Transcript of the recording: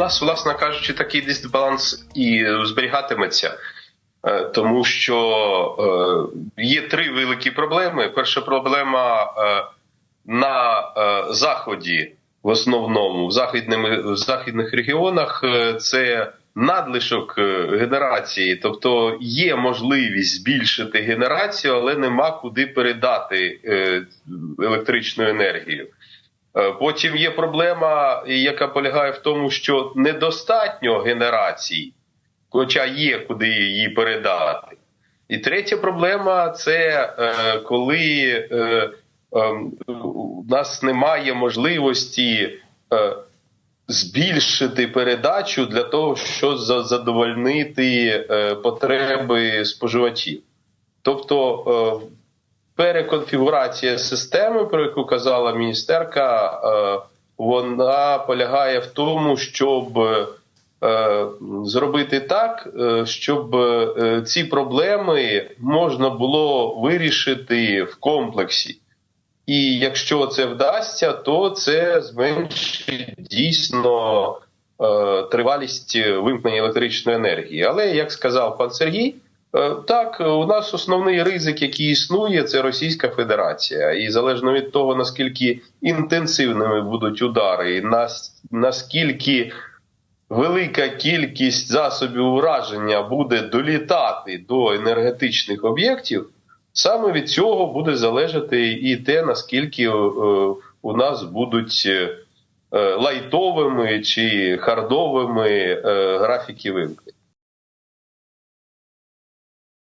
нас, власне кажучи, такий дисбаланс і зберігатиметься, Е, тому що е, є три великі проблеми. Перша проблема е, на заході, в основному в західними в західних регіонах, це надлишок генерації, тобто є можливість збільшити генерацію, але нема куди передати електричну енергію. Е, Потім є проблема, яка полягає в тому, що недостатньо генерацій, хоча є куди її передати. І третя проблема це е, коли е, е, у нас немає можливості збільшити передачу для того, щоб задовольнити потреби споживачів. Тобто переконфігурація системи, про яку казала міністерка, е, вона полягає в тому, щоб е, зробити так, е, щоб ці проблеми можна було вирішити в комплексі. І якщо це вдасться, то це зменшить дійсно тривалість вимкнення електричної енергії. Але як сказав пан Сергій, так у нас основний ризик, який існує, це Російська Федерація, і залежно від того наскільки інтенсивними будуть удари, і наскільки велика кількість засобів ураження буде долітати до енергетичних об'єктів, саме від цього буде залежати і те, наскільки е, у нас будуть е, лайтовими чи хардовими е, графіки вимкнень.